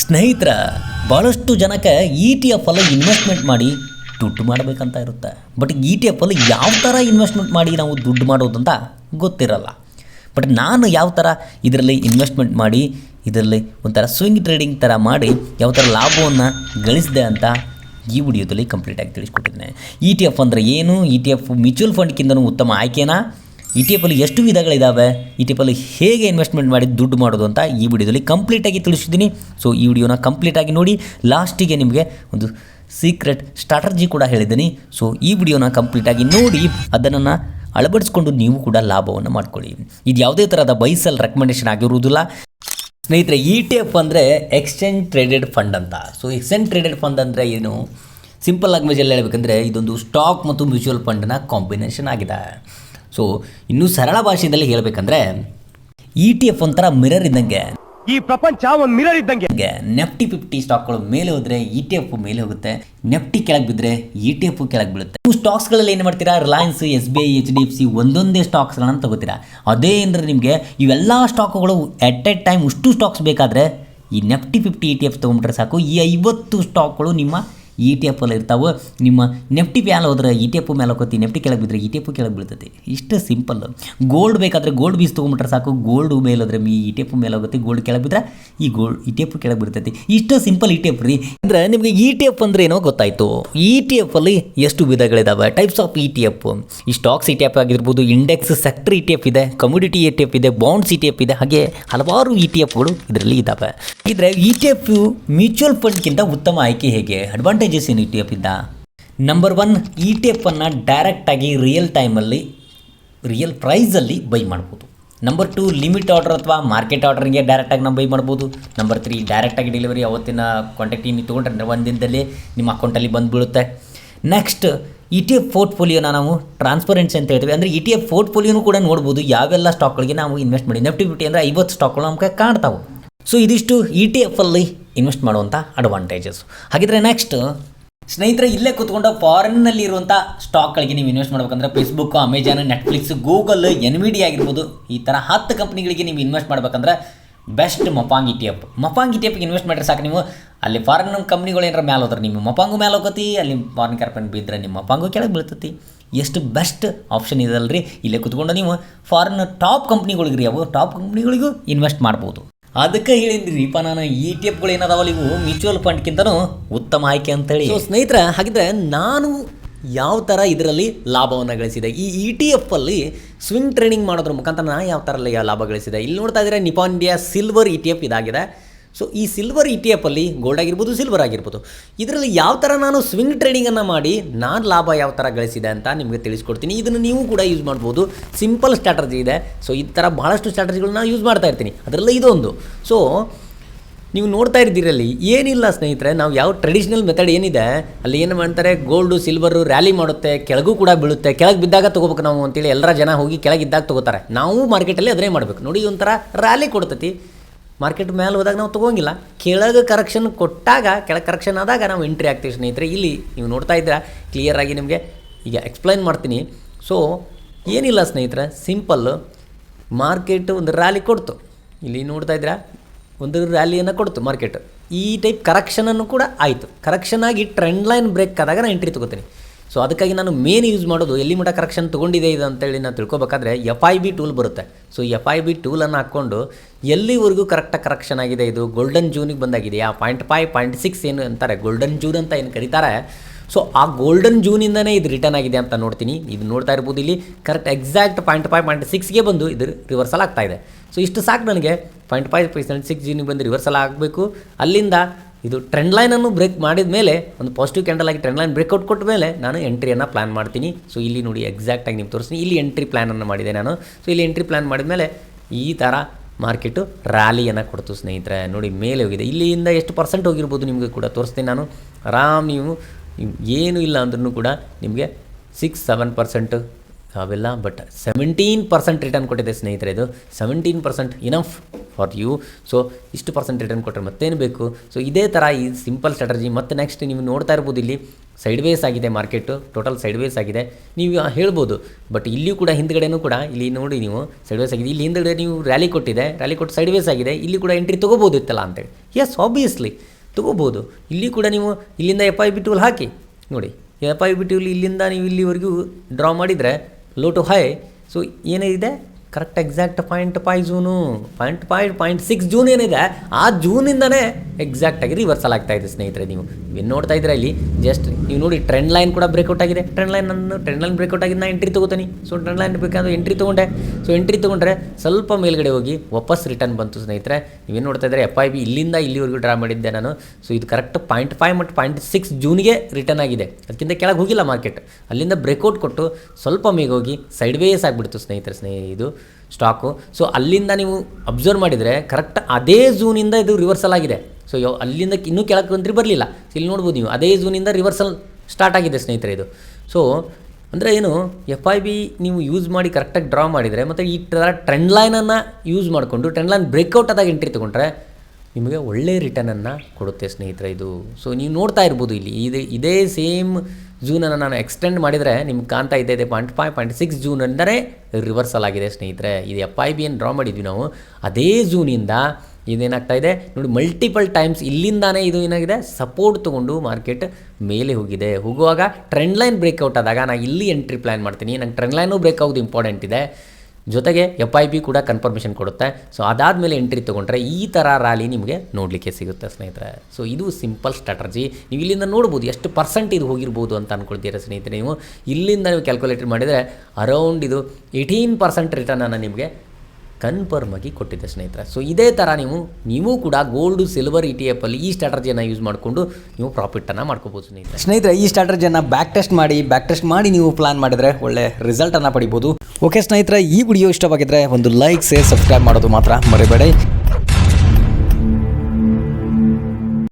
ಸ್ನೇಹಿತರ ಭಾಳಷ್ಟು ಜನಕ್ಕೆ ಇ ಟಿ ಎಫ್ ಅಲ್ಲಿ ಇನ್ವೆಸ್ಟ್ಮೆಂಟ್ ಮಾಡಿ ದುಡ್ಡು ಮಾಡಬೇಕಂತ ಇರುತ್ತೆ. ಬಟ್ ಇ ಟಿ ಎಫ್ ಅಲ್ಲಿ ಯಾವ ಥರ ಇನ್ವೆಸ್ಟ್ಮೆಂಟ್ ಮಾಡಿ ನಾವು ದುಡ್ಡು ಮಾಡೋದಂತ ಗೊತ್ತಿರಲ್ಲ. ಬಟ್ ನಾನು ಯಾವ ಥರ ಇದರಲ್ಲಿ ಇನ್ವೆಸ್ಟ್ಮೆಂಟ್ ಮಾಡಿ, ಇದರಲ್ಲಿ ಒಂಥರ ಸ್ವಿಂಗ್ ಟ್ರೇಡಿಂಗ್ ಥರ ಮಾಡಿ ಯಾವ ಥರ ಲಾಭವನ್ನು ಗಳಿಸಿದೆ ಅಂತ ಈ ವಿಡಿಯೋದಲ್ಲಿ ಕಂಪ್ಲೀಟಾಗಿ ತಿಳಿಸ್ಕೊಟ್ಟಿದ್ದೇನೆ. ಇ ಟಿ ಎಫ್ ಅಂದರೆ ಏನು? ಇ ಟಿ ಎಫ್ ಮ್ಯೂಚುವಲ್ ಫಂಡ್ಗಿಂತನೂ ಉತ್ತಮ ಆಯ್ಕೆನಾ? ಇ ಟಿ ಎಫಲ್ಲಿ ಎಷ್ಟು ವಿಧಗಳಿದ್ದಾವೆ ಇ ಟಿ ಎಫಲ್ಲಿ ಹೇಗೆ ಇನ್ವೆಸ್ಟ್ಮೆಂಟ್ ಮಾಡಿ ದುಡ್ಡು ಮಾಡೋದು ಅಂತ ಈ ವಿಡಿಯೋದಲ್ಲಿ ಕಂಪ್ಲೀಟಾಗಿ ತಿಳಿಸಿದ್ದೀನಿ ಸೊ ಈ ವಿಡಿಯೋನ ಕಂಪ್ಲೀಟಾಗಿ ನೋಡಿ ಲಾಸ್ಟಿಗೆ ನಿಮಗೆ ಒಂದು ಸೀಕ್ರೆಟ್ ಸ್ಟ್ರಾಟರ್ಜಿ ಕೂಡ ಹೇಳಿದ್ದೀನಿ. ಸೊ ಈ ವಿಡಿಯೋನ ಕಂಪ್ಲೀಟಾಗಿ ನೋಡಿ, ಅದನ್ನು ಅಳವಡಿಸ್ಕೊಂಡು ನೀವು ಕೂಡ ಲಾಭವನ್ನು ಮಾಡ್ಕೊಳ್ಳಿ. ಇದು ಯಾವುದೇ ಥರದ ಬೈಸಲ್ ರೆಕಮೆಂಡೇಷನ್ ಆಗಿರುವುದಿಲ್ಲ. ಸ್ನೇಹಿತರೆ ಇ ಟಿ ಎಫ್ ಅಂದರೆ ಎಕ್ಸ್ಚೇಂಜ್ ಟ್ರೇಡೆಡ್ ಫಂಡ್ ಅಂತ. ಸೊ ಎಕ್ಸ್ಚೇಂಜ್ ಟ್ರೇಡೆಡ್ ಫಂಡ್ ಅಂದರೆ ಏನು? ಸಿಂಪಲ್ ಲ್ಯಾಂಗ್ವೇಜಲ್ಲಿ ಹೇಳಬೇಕಂದ್ರೆ, ಇದೊಂದು ಸ್ಟಾಕ್ ಮತ್ತು ಮ್ಯೂಚುವಲ್ ಫಂಡ್ನ ಕಾಂಬಿನೇಷನ್ ಆಗಿದೆ. ಸೊ ಇನ್ನೂ ಸರಳ ಭಾಷೆಯಲ್ಲಿ ಹೇಳಬೇಕಂದ್ರೆ ಇ ಟಿ ಎಫ್ ಒಂಥರ ಮಿರರ್ ಇದ್ದಂಗೆ. ಈ ಪ್ರಪಂಚ ಒಂದು ಮಿರರ್ ಇದ್ದಂಗೆ. ನೆಫ್ಟಿ ಫಿಫ್ಟಿ ಸ್ಟಾಕ್ಗಳು ಮೇಲೆ ಹೋದ್ರೆ ಇ ಟಿ ಎಫ್ ಮೇಲೆ ಹೋಗುತ್ತೆ. ನೆಫ್ಟಿ ಕೆಳಗೆ ಬಿದ್ದರೆ ಇ ಟಿ ಎಫ್ ಕೆಳಗೆ ಬೀಳುತ್ತೆ. ನೀವು ಸ್ಟಾಕ್ಸ್ಗಳಲ್ಲಿ ಏನು ಮಾಡ್ತೀರಾ? Reliance S B I H D F C ಒಂದೊಂದೇ ಸ್ಟಾಕ್ಸ್ಗಳನ್ನು ತಗೋತೀರಾ? ಅದೇ ಅಂದರೆ ನಿಮಗೆ ಇವೆಲ್ಲ ಸ್ಟಾಕ್ಗಳು ಎಟ್ ಎ ಟೈಮ್ ಇಷ್ಟು ಸ್ಟಾಕ್ಸ್ ಬೇಕಾದರೆ ಈ Nifty fifty E T F ತೊಗೊಂಡ್ರೆ ಸಾಕು. ಈ ಐವತ್ತು ಸ್ಟಾಕ್ಗಳು ನಿಮ್ಮ ಇ ಟಿ ಎಫ್ ಅಲ್ಲಿ ಇರ್ತಾವೆ ನಿಮ್ಮ ನೆಫ್ಟಿ ಮ್ಯಾಲೆ ಹೋದ್ರೆ ಇ ಟಿ ಎಫ್ ಮೇಲೆ ಹೋಗ್ತಿ ನೆಫ್ಟಿ ಕೆಳಗೆ ಬಿದ್ದರೆ ಇ ಟಿ ಎಫ್ ಕೆಳಗೆ ಬೀಳ್ತೈತಿ ಇಷ್ಟು ಸಿಂಪಲ್ ಗೋಲ್ಡ್ ಬೇಕಾದರೆ ಗೋಲ್ಡ್ ಬೀಸ್ ತೊಗೊಂಬಿಟ್ರೆ ಸಾಕು ಗೋಲ್ಡ್ ಮೇಲೆ ಹೋದ್ರೆ ಈ ಇ ಟಿ ಎಫ್ ಮೇಲೆ ಹೋಗುತ್ತೆ ಗೋಲ್ಡ್ ಕೆಳಗೆ ಬಿದ್ದರೆ ಈ ಗೋಲ್ಡ್ ಇ ಟಿ ಎಫ್ ಕೆಳಗೆ ಬಿಡ್ತೈತಿ ಇಷ್ಟು ಸಿಂಪಲ್ ಇ ಟಿ ಎಫ್ ರೀ ಅಂದರೆ ನಿಮಗೆ ಇ ಟಿ ಎಫ್ ಅಂದರೆ ಏನೋ ಗೊತ್ತಾಯಿತು ಇ ಟಿ ಎಫ್ ಅಲ್ಲಿ ಎಷ್ಟು ವಿಧಗಳಿದಾವೆ types of E T F ಈ ಸ್ಟಾಕ್ಸ್ ಇ ಟಿ ಎಫ್ ಆಗಿರ್ಬೋದು index sector E T F ಇದೆ ಕಮ್ಯುನಿಟಿ ಇ ಟಿ ಎಫ್ ಇದೆ ಬಾಂಡ್ಸ್ ಇ ಟಿ ಎಫ್ ಇದೆ ಹಾಗೆ ಹಲವಾರು ಇ ಟಿ ಎಫ್ಗಳು ಇದರಲ್ಲಿ ಇದ್ದಾವೆ ಇದ್ರೆ ಇ ಟಿ ಎಫ್ ಮ್ಯೂಚುವಲ್ ಫಂಡ್ಗಿಂತ ಉತ್ತಮ ಆಯ್ಕೆ ಹೇಗೆ ಅಡ್ವಾಂಟೇಜಸ್ ಏನು ಇ ಟಿ ಎಫ್ ಇದ್ದ. ನಂಬರ್ ಒನ್ ಇ ಟಿ ಎಫನ್ನು ಡೈರೆಕ್ಟಾಗಿ ರಿಯಲ್ ಟೈಮಲ್ಲಿ ರಿಯಲ್ ಪ್ರೈಸಲ್ಲಿ ಬೈ ಮಾಡ್ಬೋದು. ನಂಬರ್ ಟು ಲಿಮಿಟ್ ಆರ್ಡರ್ ಅಥವಾ ಮಾರ್ಕೆಟ್ ಆರ್ಡರ್ಗೆ ಡೈರೆಕ್ಟಾಗಿ ನಾವು ಬೈ ಮಾಡ್ಬೋದು. ನಂಬರ್ ತ್ರೀ ಡೈರೆಕ್ಟಾಗಿ ಡೆಲಿವರಿ ಅವತ್ತಿನ ಕಾಂಟ್ಯಾಕ್ಟ್ ನೀವು ತೊಗೊಂಡ್ರೆ ಒಂದು ದಿನದಲ್ಲಿ ನಿಮ್ಮ ಅಕೌಂಟಲ್ಲಿ ಬಂದು ಬೀಳುತ್ತೆ ನೆಕ್ಸ್ಟ್ ಇ ಟಿ ಎಫ್ ಪೋರ್ಟ್ಫೋಲಿಯೋನ ನಾವು ಟ್ರಾನ್ಸ್ಪರೆನ್ಸಿ ಅಂತ ಹೇಳ್ತೀವಿ. ಅಂದರೆ ಇ ಟಿ ಎಫ್ ಪೋರ್ಟ್ಫೋಲಿಯೋನು ಕೂಡ ನೋಡ್ಬೋದು. ಯಾವೆಲ್ಲ ಸ್ಟಾಕ್ಗಳಿಗೆ ನಾವು ಇನ್ವೆಸ್ಟ್ ಮಾಡಿ. ನೆಫ್ಟಿ ಫಿಫ್ಟಿ ಅಂದರೆ ಐವತ್ತು ಸ್ಟಾಕ್ಗಳು ನಮಗೆ ಕಾಣ್ತಾವೆ. ಸೊ ಇದಿಷ್ಟು ಇ ಟಿ ಎಫಲ್ಲಿ ಇನ್ವೆಸ್ಟ್ ಮಾಡುವಂಥ ಅಡ್ವಾಂಟೇಜಸ್ ಹಾಗಿದ್ರೆ ನೆಕ್ಸ್ಟ್ ಸ್ನೇಹಿತರೆ, ಇಲ್ಲೇ ಕೂತ್ಕೊಂಡು ಫಾರಿನ್ನಲ್ಲಿ ಇರುವಂಥ ಸ್ಟಾಕ್ಗಳಿಗೆ ನೀವು ಇನ್ವೆಸ್ಟ್ ಮಾಡ್ಬೇಕಂದ್ರೆ Facebook Amazon Netflix Google N V D ಆಗಿರ್ಬೋದು, ಈ ಥರ ಹತ್ತು ಕಂಪ್ನಿಗಳಿಗೆ ನೀವು ಇನ್ವೆಸ್ಟ್ ಮಾಡ್ಬೇಕಂದ್ರೆ best MAFANG E T F MAFANG E T ಎಫ್ಗೆ invest ಮಾಡಿದ್ರೆ ಸಾಕು ನೀವು. ಅಲ್ಲಿ ಫಾರಿನ್ ಕಂಪ್ನಿಗಳು ಏನಾರ ಮೇಲೆ ಹೋದ್ರೆ ನಿಮ್ಮ ಮಪಾಂಗು ಮೇಲೆ ಹೋಗತಿ, ಅಲ್ಲಿ ಫಾರಿನ್ ಕಾರ್ಪೆಂಟ್ ಬಿದ್ದರೆ ನಿಮ್ಮ ಮಪಾಂಗು ಕೆಳಗೆ ಬೀಳ್ತತಿ. ಎಷ್ಟು ಬೆಸ್ಟ್ ಆಪ್ಷನ್ ಇದಲ್ರಿ? ಇಲ್ಲೇ ಕೂತ್ಕೊಂಡು ನೀವು ಫಾರಿನ್ ಟಾಪ್ ಕಂಪ್ನಿಗಳಿಗೆ ಅವು ಟಾಪ್ ಕಂಪ್ನಿಗಳಿಗೂ ಇನ್ವೆಸ್ಟ್ ಮಾಡ್ಬೋದು. ಅದಕ್ಕೆ ಹೇಳಿದ್ರಿಪ್ಪ ನಾನು ಇ ಟಿ ಎಫ್ಗಳು ಏನದಾವ ಇವು ಮ್ಯೂಚುವಲ್ ಫಂಡ್ಗಿಂತನೂ ಉತ್ತಮ ಆಯ್ಕೆ ಅಂತೇಳಿ. ಸೊ ಸ್ನೇಹಿತರ, ಹಾಗಿದ್ರೆ ನಾನು ಯಾವ ಥರ ಇದರಲ್ಲಿ ಲಾಭವನ್ನು ಗಳಿಸಿದೆ? ಈ ಇ ಟಿ ಎಫಲ್ಲಿ ಸ್ವಿಂಗ್ ಟ್ರೇಡಿಂಗ್ ಮಾಡೋದ್ರ ಮುಖಾಂತರ ನಾನು ಯಾವ ಥರ ಲಾಭ ಗಳಿಸಿದೆ? ಇಲ್ಲಿ ನೋಡ್ತಾ ಇದ್ದೀರಾ Nippon India silver E T F ಇದಾಗಿದೆ. ಸೊ ಈ ಸಿಲ್ವರ್ ಇ ಟಿ ಎಫಲ್ಲಿ ಗೋಲ್ಡ್ ಆಗಿರ್ಬೋದು ಸಿಲ್ವರ್ ಆಗಿರ್ಬೋದು. ಇದರಲ್ಲಿ ಯಾವ ಥರ ನಾನು ಸ್ವಿಂಗ್ ಟ್ರೇಡಿಂಗನ್ನು ಮಾಡಿ, ನಾನು ಲಾಭ ಯಾವ ಥರ ಗಳಿಸಿದೆ ಅಂತ ನಿಮಗೆ ತಿಳಿಸ್ಕೊಡ್ತೀನಿ. ಇದನ್ನು ನೀವು ಕೂಡ ಯೂಸ್ ಮಾಡ್ಬೋದು. ಸಿಂಪಲ್ ಸ್ಟ್ರಾಟಜಿ ಇದೆ. ಸೊ ಈ ಥರ ಭಾಳಷ್ಟು ಸ್ಟ್ರಾಟಜಿಗಳನ್ನ ಯೂಸ್ ಮಾಡ್ತಾ ಇರ್ತೀನಿ. ಅದರಲ್ಲಿ ಇದೊಂದು. ಸೊ ನೀವು ನೋಡ್ತಾ ಇದ್ದೀರಲ್ಲಿ ಏನಿಲ್ಲ ಸ್ನೇಹಿತರೆ, ನಾವು ಯಾವ ಟ್ರೆಡಿಷನಲ್ ಮೆಥಡ್ ಏನಿದೆ, ಅಲ್ಲಿ ಏನು ಮಾಡ್ತಾರೆ ಗೋಲ್ಡು ಸಿಲ್ವರು ರ್ಯಾಲಿ ಮಾಡುತ್ತೆ, ಕೆಳಗೂ ಕೂಡ ಬೀಳುತ್ತೆ. ಕೆಳಗೆ ಬಿದ್ದಾಗ ತೊಗೋಬೇಕು ನಾವು ಅಂತೇಳಿ ಎಲ್ಲರ ಜನ ಹೋಗಿ ಕೆಳಗಿದ್ದಾಗ ತೊಗೋತಾರೆ. ನಾವು ಮಾರ್ಕೆಟಲ್ಲಿ ಅದನ್ನೇ ಮಾಡಬೇಕು. ನೋಡಿ ಒಂಥರ ರ್ಯಾಲಿ ಕೊಡ್ತೈತಿ. ಮಾರ್ಕೆಟ್ ಮೇಲೆ ಹೋದಾಗ ನಾವು ತೊಗೊಂಗಿಲ್ಲ. ಕೆಳಗೆ ಕರೆಕ್ಷನ್ ಕೊಟ್ಟಾಗ, ಕೆಳಗೆ ಕರೆಕ್ಷನ್ ಆದಾಗ ನಾವು ಎಂಟ್ರಿ ಆಗ್ತೀವಿ ಸ್ನೇಹಿತರೆ. ಇಲ್ಲಿ ನೀವು ನೋಡ್ತಾ ಇದ್ದೀರಾ ಕ್ಲಿಯರಾಗಿ ನಿಮಗೆ ಈಗ ಎಕ್ಸ್ಪ್ಲೈನ್ ಮಾಡ್ತೀನಿ. ಸೊ ಏನಿಲ್ಲ ಸ್ನೇಹಿತರೆ ಸಿಂಪಲ್ ಮಾರ್ಕೆಟ್ ಒಂದು ರ್ಯಾಲಿ ಕೊಡ್ತು. ಇಲ್ಲಿ ನೋಡ್ತಾ ಇದ್ದೀರಾ, ಒಂದು ರ್ಯಾಲಿಯನ್ನು ಕೊಡ್ತು ಮಾರ್ಕೆಟ್ ಈ ಟೈಪ್ ಕರೆಕ್ಷನನ್ನು ಕೂಡ ಆಯಿತು. ಕರೆಕ್ಷನ್ ಆಗಿ ಟ್ರೆಂಡ್ ಲೈನ್ ಬ್ರೇಕ್ ಆದಾಗ ನಾನು ಎಂಟ್ರಿ ತೊಗೋತೀನಿ. ಸೊ ಅದಕ್ಕಾಗಿ ನಾನು ಮೇನ್ ಯೂಸ್ ಮಾಡೋದು ಎಲ್ಲಿ ಮಟ್ಟ ಕರೆಕ್ಷನ್ ತೊಗೊಂಡಿದೆ ಇದು ಅಂತೇಳಿ ನಾನು ತಿಳ್ಕೊಬೇಕಾದ್ರೆ ಎಫ್ ಐ ಬಿ ಟೂಲ್ ಬರುತ್ತೆ. ಸೊ ಎಫ್ ಐ ಬಿ ಟೂಲನ್ನು ಹಾಕ್ಕೊಂಡು ಎಲ್ಲಿವರೆಗೂ ಕರೆಕ್ಟಾಗಿ ಕರೆಕ್ಷನ್ ಆಗಿದೆ ಇದು? ಗೋಲ್ಡನ್ ಜೂನಿಗೆ ಬಂದಾಗಿದೆಯಾ ಪಾಯಿಂಟ್ ಫೈವ್ ಪಾಯಿಂಟ್ ಸಿಕ್ಸ್ ಏನು ಅಂತಾರೆ? ಗೋಲ್ಡನ್ ಜೂನ್ ಅಂತ ಏನು ಕರೀತಾರೆ? ಸೊ ಆ ಗೋಲ್ಡನ್ ಜೂನಿಂದನೇ ಇದು ರಿಟರ್ನ್ ಆಗಿದೆ ಅಂತ ನೋಡ್ತೀನಿ. ಇದು ನೋಡ್ತಾ ಇರ್ಬೋದು ಇಲ್ಲಿ. Correct exact point five point ಸಿಕ್ಸ್ಗೆ ಬಂದು ಇದು ರಿವರ್ಸಲ್ ಆಗ್ತಾ ಇದೆ. ಸೊ ಇಷ್ಟು ಸಾಕು ನನಗೆ. ಪಾಯಿಂಟ್ ಫೈವ್ ಪರ್ಸೆಂಟ್ ಸಿಕ್ಸ್ ಜೂನಿಗೆ ಬಂದು ರಿವರ್ಸಲ್ ಆಗಬೇಕು. ಅಲ್ಲಿಂದ ಇದು ಟ್ರೆಂಡ್ ಲೈನನ್ನು ಬ್ರೇಕ್ ಮಾಡಿದ ಮೇಲೆ, ಒಂದು ಪಾಸಿಟಿವ್ ಕ್ಯಾಂಡಲ್ ಆಗಿ ಟ್ರೆಂಡ್ ಲೈನ್ ಬ್ರೇಕ್ಔಟ್ ಕೊಟ್ಟ ಮೇಲೆ ನಾನು ಎಂಟ್ರಿಯನ್ನು ಪ್ಲಾನ್ ಮಾಡ್ತೀನಿ. ಸೊ ಇಲ್ಲಿ ನೋಡಿ ಎಕ್ಸಾಕ್ಟಾಗಿ ನಿಮ್ಗೆ ತೋರಿಸ್ತೀನಿ. ಇಲ್ಲಿ ಎಂಟ್ರಿ ಪ್ಲ್ಯಾನನ್ನು ಮಾಡಿದೆ ನಾನು. ಸೊ ಇಲ್ಲಿ ಎಂಟ್ರಿ ಪ್ಲ್ಯಾನ್ ಮಾಡಿದ ಮೇಲೆ ಈ ಥರ ಮಾರ್ಕೆಟು ರ್ಯಾಲಿಯನ್ನು ಕೊಡ್ತು ಸ್ನೇಹಿತರೆ. ನೋಡಿ, ಮೇಲೆ ಹೋಗಿದೆ. ಇಲ್ಲಿಂದ ಎಷ್ಟು ಪರ್ಸೆಂಟ್ ಹೋಗಿರ್ಬೋದು ನಿಮಗೆ ಕೂಡ ತೋರಿಸ್ತೀನಿ ನಾನು. ಆರಾಮ್ ನೀವು, ಏನು ಇಲ್ಲ ಅಂದ್ರೂ ಕೂಡ ನಿಮಗೆ ಸಿಕ್ಸ್ ಸೆವೆನ್ ಪರ್ಸೆಂಟ್ ಅವೆಲ್ಲ ಬಟ್ ಸೆವೆಂಟೀನ್ ಪರ್ಸೆಂಟ್ ರಿಟರ್ನ್ ಕೊಟ್ಟಿದೆ ಸ್ನೇಹಿತರೆ ಇದು. Seventeen percent enough for you so ಇಷ್ಟು ಪರ್ಸೆಂಟ್ ರಿಟರ್ನ್ ಕೊಟ್ಟರೆ ಮತ್ತೇನು ಬೇಕು? ಸೊ ಇದೇ ಥರ ಈ ಸಿಂಪಲ್ ಸ್ಟ್ರಾಟಜಿ ಮತ್ತು ನೆಕ್ಸ್ಟ್ ನೀವು ನೋಡ್ತಾ ಇರ್ಬೋದು ಇಲ್ಲಿ ಸೈಡ್ ವೇಸ್ ಆಗಿದೆ ಮಾರ್ಕೆಟು ಟೋಟಲ್ ಸೈಡ್ ವೇಸ್ ಆಗಿದೆ. ನೀವು ಹೇಳ್ಬೋದು ಬಟ್ ಇಲ್ಲಿಯೂ ಕೂಡ ಹಿಂದ್ಗಡೆನೂ ಕೂಡ, ಇಲ್ಲಿ ನೋಡಿ ನೀವು ಸೈಡ್ ವೇಸ್ ಆಗಿದೆ. ಇಲ್ಲಿ ಹಿಂದ್ಗಡೆ ನೀವು ರ್ಯಾಲಿ ಕೊಟ್ಟಿದೆ ರ್ಯಾಲಿ ಕೊಟ್ಟು ಸೈಡ್ ವೇಸ್ ಆಗಿದೆ. ಇಲ್ಲಿ ಕೂಡ ಎಂಟ್ರಿ ತೊಗೋಬೋದಿತ್ತಲ್ಲ ಅಂತೇಳಿ ಎಸ್ ಆಬ್ವಿಯಸ್ಲಿ ತೊಗೋಬೋದು. ಇಲ್ಲಿ ಕೂಡ ನೀವು ಇಲ್ಲಿಂದ ಎಫ್ ಐ ಬಿ ಟೂಲ್ ಹಾಕಿ, ನೋಡಿ ಎಫ್ ಐ ಬಿ ಟೂಲ್ ಇಲ್ಲಿಂದ ನೀವು ಇಲ್ಲಿವರೆಗೂ ಡ್ರಾ ಮಾಡಿದರೆ ಲೋ ಟು ಹೈ. ಸೊ ಏನಿದೆ? Correct exact point five June point five point six June ಏನಿದೆ, ಆ ಜೂನಿಂದನೇ ಎಕ್ಸಾಕ್ಟಾಗಿ ರಿವರ್ಸಲ್ ಆಗ್ತಾ ಇದೆ ಸ್ನೇಹಿತರೆ ನೀವು. ಏನು ನೋಡ್ತಾ ಇದ್ರೆ ಇಲ್ಲಿ? ಜಸ್ಟ್ ನೀವು ನೋಡಿ ಟ್ರೆಂಡ್ ಲೈನ್ ಕೂಡ ಬ್ರೇಕ್ಔಟ್ ಆಗಿದೆ. ಟ್ರೆಂಡ್ ಲೈನ್ ನಾನು ಟ್ರೆಂಡ್ ಲೈನ್ ಬ್ರೇಕ್ಔಟ್ ಆಗಿದ್ದು ನಾನು ಎಂಟ್ರಿ ತೊಗೋತೀನಿ. ಸೊ ಟ್ರೆಂಡ್ ಲೈನ್ ಬೇಕಾದ್ರೆ ಎಂಟ್ರಿ ತೊಗೊಂಡೆ. ಸೊ ಎಂಟ್ರಿ ತೊಗೊಂಡ್ರೆ ಸ್ವಲ್ಪ ಮೇಲ್ಗಡೆ ಹೋಗಿ ವಾಪಸ್ ರಿಟರ್ನ್ ಬಂತು ಸ್ನೇಹಿತರೆ. ನೀವೇನು ನೋಡ್ತಾ ಇದ್ದಾರೆ ಎಫ್ ಐ ಬಿ ಇಲ್ಲಿಂದ ಇಲ್ಲಿವರೆಗೂ ಡ್ರಾ ಮಾಡಿದ್ದೆ ನಾನು. ಸೊ ಇದು ಕರೆಕ್ಟ್ ಪಾಯಿಂಟ್ ಫೈವ್ ಮತ್ತು ಪಾಯಿಂಟ್ ಸಿಕ್ಸ್ ಜೂನ್ಗೆ ರಿಟರ್ನ್ ಆಗಿದೆ. ಅದಕ್ಕಿಂತ ಕೆಳಗೆ ಹೋಗಿಲ್ಲ ಮಾರ್ಕೆಟ್ ಅಲ್ಲಿಂದ ಬ್ರೇಕ್ಔಟ್ ಕೊಟ್ಟು ಸ್ವಲ್ಪ ಮೇಗೋಗಿ ಸೈಡ್ ವೇಸ್ ಆಗಿಬಿಡ್ತು ಸ್ನೇಹಿತರೆ, ಸ್ನೇಹಿ ಇದು. ಸ್ಟಾಕು. ಸೊ, ಅಲ್ಲಿಂದ ನೀವು ಅಬ್ಸರ್ವ್ ಮಾಡಿದರೆ ಕರೆಕ್ಟ್ ಅದೇ ಝೂನಿಂದ ಇದು ರಿವರ್ಸಲ್ ಆಗಿದೆ. ಸೊ, ಯೋ, ಅಲ್ಲಿಂದ ಇನ್ನೂ ಕೆಳಕ್ಕೆ ಬಂದರೆ ಬರಲಿಲ್ಲ. ಇಲ್ಲಿ ನೋಡ್ಬೋದು ನೀವು, ಅದೇ ಝೂನಿಂದ ರಿವರ್ಸಲ್ ಸ್ಟಾರ್ಟ್ ಆಗಿದೆ ಸ್ನೇಹಿತರೆ ಇದು. ಸೊ, ಅಂದರೆ ಏನು ಎಫ್ ಐ ಬಿ ನೀವು ಯೂಸ್ ಮಾಡಿ ಕರೆಕ್ಟಾಗಿ ಡ್ರಾ ಮಾಡಿದರೆ, ಮತ್ತು ಈ ಥರ ಟ್ರೆಂಡ್ ಲೈನನ್ನು ಯೂಸ್ ಮಾಡಿಕೊಂಡು ಟ್ರೆಂಡ್ ಲೈನ್ ಬ್ರೇಕ್ಔಟ್ ಆದಾಗ ಎಂಟ್ರಿ ತೊಗೊಂಡ್ರೆ ನಿಮಗೆ ಒಳ್ಳೆಯ ರಿಟರ್ನನ್ನು ಕೊಡುತ್ತೆ ಸ್ನೇಹಿತರೆ ಇದು. ಸೊ, ನೀವು ನೋಡ್ತಾ ಇರ್ಬೋದು ಇಲ್ಲಿ, ಇದೇ ಇದೇ ಸೇಮ್ ಜೂನನ್ನು ನಾನು ಎಕ್ಸ್ಟೆಂಡ್ ಮಾಡಿದರೆ ನಿಮ್ಗೆ ಕಾಣ್ತಾ ಇದೆ ಇದೆ point five point six June ಅಂದರೆ ರಿವರ್ಸಲ್ ಆಗಿದೆ ಸ್ನೇಹಿತರೆ. ಇದು ಎಫ್ ಐ ಬಿ ಏನು ಡ್ರಾ ಮಾಡಿದ್ವಿ ನಾವು. ಅದೇ ಜೂನಿಂದ ಇದೇನಾಗ್ತಾ ಇದೆ? ನೋಡಿ ಮಲ್ಟಿಪಲ್ ಟೈಮ್ಸ್ ಇಲ್ಲಿಂದಾನೇ ಇದು ಏನಾಗಿದೆ? ಸಪೋರ್ಟ್ ತೊಗೊಂಡು ಮಾರ್ಕೆಟ್ ಮೇಲೆ ಹೋಗಿದೆ. ಹೋಗುವಾಗ ಟ್ರೆಂಡ್ ಲೈನ್ ಬ್ರೇಕ್ಔಟ್ ಆದಾಗ ನಾನು ಇಲ್ಲಿ ಎಂಟ್ರಿ ಪ್ಲ್ಯಾನ್ ಮಾಡ್ತೀನಿ. ನಂಗೆ ಟ್ರೆಂಡ್ ಲೈನು ಬ್ರೇಕ್ ಆಗೋದು ಇಂಪಾರ್ಟೆಂಟ್ ಇದೆ. ಜೊತೆಗೆ ಎಫ್ ಐ ಬಿ ಕೂಡ ಕನ್ಫರ್ಮೇಷನ್ ಕೊಡುತ್ತೆ. ಸೊ ಅದಾದಮೇಲೆ ಎಂಟ್ರಿ ತೊಗೊಂಡ್ರೆ ಈ ಥರ ರ್ಯಾಲಿ ನಿಮಗೆ ನೋಡಲಿಕ್ಕೆ ಸಿಗುತ್ತೆ ಸ್ನೇಹಿತರೆ. ಸೊ ಇದು ಸಿಂಪಲ್ ಸ್ಟ್ರಾಟಜಿ ನೀವು ಇಲ್ಲಿಂದ ನೋಡ್ಬೋದು ಎಷ್ಟು ಪರ್ಸೆಂಟ್ ಇದು ಹೋಗಿರ್ಬೋದು ಅಂತ ಅಂದ್ಕೊಳ್ತೀರಾ ಸ್ನೇಹಿತರೆ ನೀವು? ಇಲ್ಲಿಂದ ನೀವು ಕ್ಯಾಲ್ಕುಲೇಟ್ ಮಾಡಿದರೆ ಅರೌಂಡ್ ಇದು ಏಯ್ಟೀನ್ ಪರ್ಸೆಂಟ್ ರಿಟರ್ನನ್ನು ನಿಮಗೆ ಕನ್ಫರ್ಮ್ ಆಗಿ ಕೊಟ್ಟಿದೆ ಸ್ನೇಹಿತರೆ. ಸೊ ಇದೇ ಥರ ನೀವು ನೀವು ಕೂಡ ಗೋಲ್ಡು ಸಿಲ್ವರ್ ಇ ಟಿ ಎಫಲ್ಲಿ ಈ ಸ್ಟ್ರಾಟಜಿಯನ್ನು ಯೂಸ್ ಮಾಡಿಕೊಂಡು ನೀವು ಪ್ರಾಫಿಟನ್ನು ಮಾಡ್ಕೋಬೋದು, ಸ್ನೇಹಿತರೆ. ಸ್ನೇಹಿತರೆ, ಈ ಸ್ಟ್ರಾಟಜಿಯನ್ನು ಬ್ಯಾಕ್ ಟೆಸ್ಟ್ ಮಾಡಿ ಬ್ಯಾಕ್ ಟೆಸ್ಟ್ ಮಾಡಿ ನೀವು ಪ್ಲಾನ್ ಮಾಡಿದರೆ ಒಳ್ಳೆ ರಿಸಲ್ಟನ್ನು ಪಡಿಬೋದು. ಓಕೆ ಸ್ನೇಹಿತರೆ, ಈ ವಿಡಿಯೋ ಇಷ್ಟವಾಗಿದ್ದರೆ ಒಂದು ಲೈಕ್ ಶೇರ್ ಸಬ್ಸ್ಕ್ರೈಬ್ ಮಾಡೋದು ಮಾತ್ರ ಮರಿಬೇಡಿ.